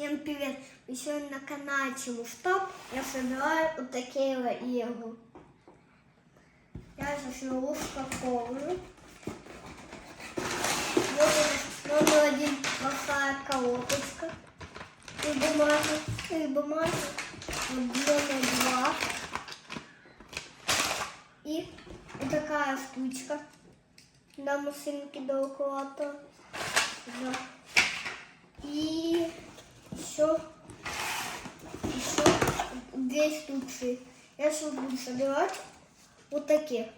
Всем привет! Вы сегодня на канале Чему Стоп. Я собираю вот такие лего. Я сейчас упаковываю. Вот у нас номер один большая коробочка. И бумаги, и бумаги. Вот номер два. И вот такая штучка. На машинке до. Да. И еще, еще две инструкции. Я сейчас буду собирать вот такие.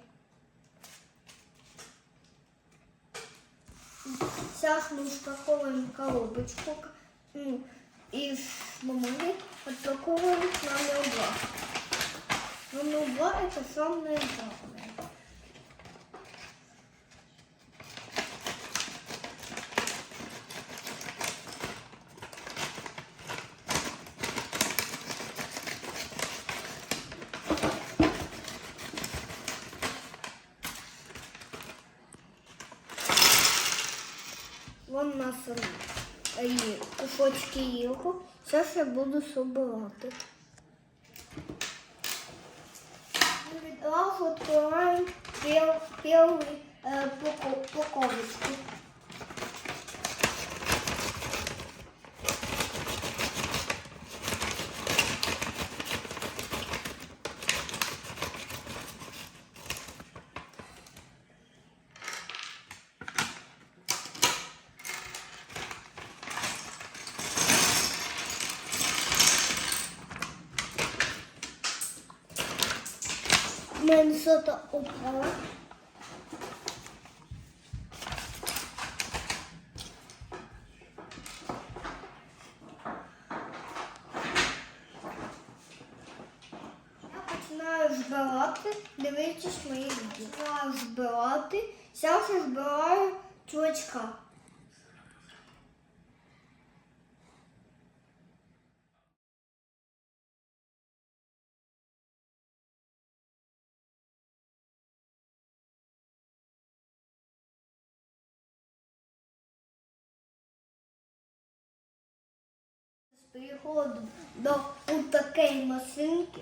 Сейчас мы упаковываем коробочку ну, из бумаги, отпаковываем номер два. Номер два это самое главное. Нас е, є кусочки його. Зараз я буду собирати. Відразу відкриваємо пер- перший е, У мене. Я починаю збирати, дивитись мої відео. Збирати. Зараз я збираю чувачка. Переходу до у такої машинки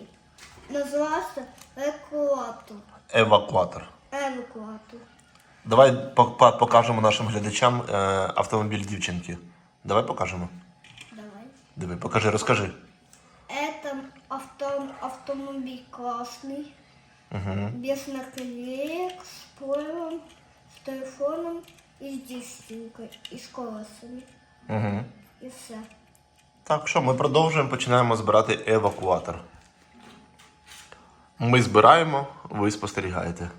називається евакуатор. Евакуатор. Евакуатор. Давай по- по- покажемо нашим глядачам е, автомобіль дівчинки. Давай покажемо. Давай. Диви, покажи, розкажи. Это авто, автомобиль классный, Угу. без наклеек, с плеером, с телефоном и с дисциплинкой, и с колесами. Угу. И все. Так, що ми продовжуємо, починаємо збирати евакуатор. Ми збираємо, ви спостерігаєте.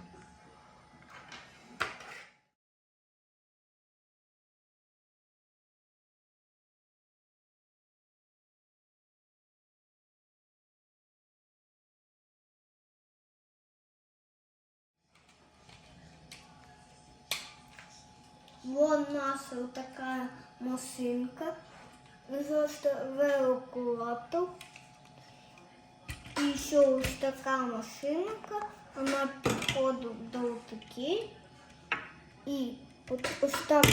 Вон наша вот такая машинка. Называется эвакуатор. И еще вот такая машинка. Она подходит до вот такие. И вот, вот так,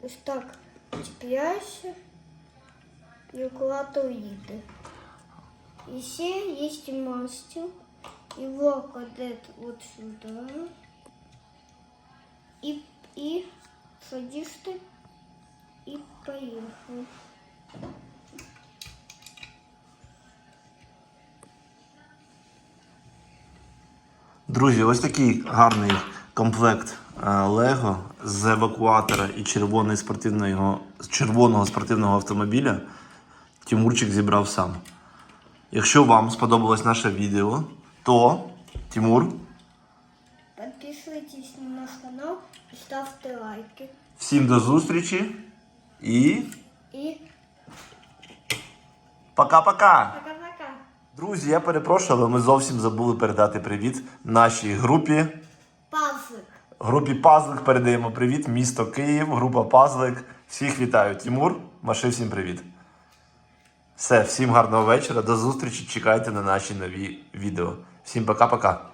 вот так цепляешься. И эвакуатор едет. Все есть мастер. Его кладет вот сюда. И, и садишь ты и поехал. Друзі, ось такий гарний комплект е, Лего з евакуатора і червоної спортивного, червоного спортивного автомобіля Тимурчик зібрав сам. Якщо вам сподобалось наше відео, то Тимур, Подписывайтесь на наш канал и ставьте лайки. всім до зустрічі і И пока-пока! пока-пока. Друзі, я перепрошую, але ми зовсім забули передати привіт нашій групі. Пазлик. Групі Пазлик передаємо привіт. Місто Київ, група Пазлик. Всіх вітаю. Тимур, Маши, всім привіт. Все, всім гарного вечора. До зустрічі. Чекайте на наші нові відео. Всім пока-пока.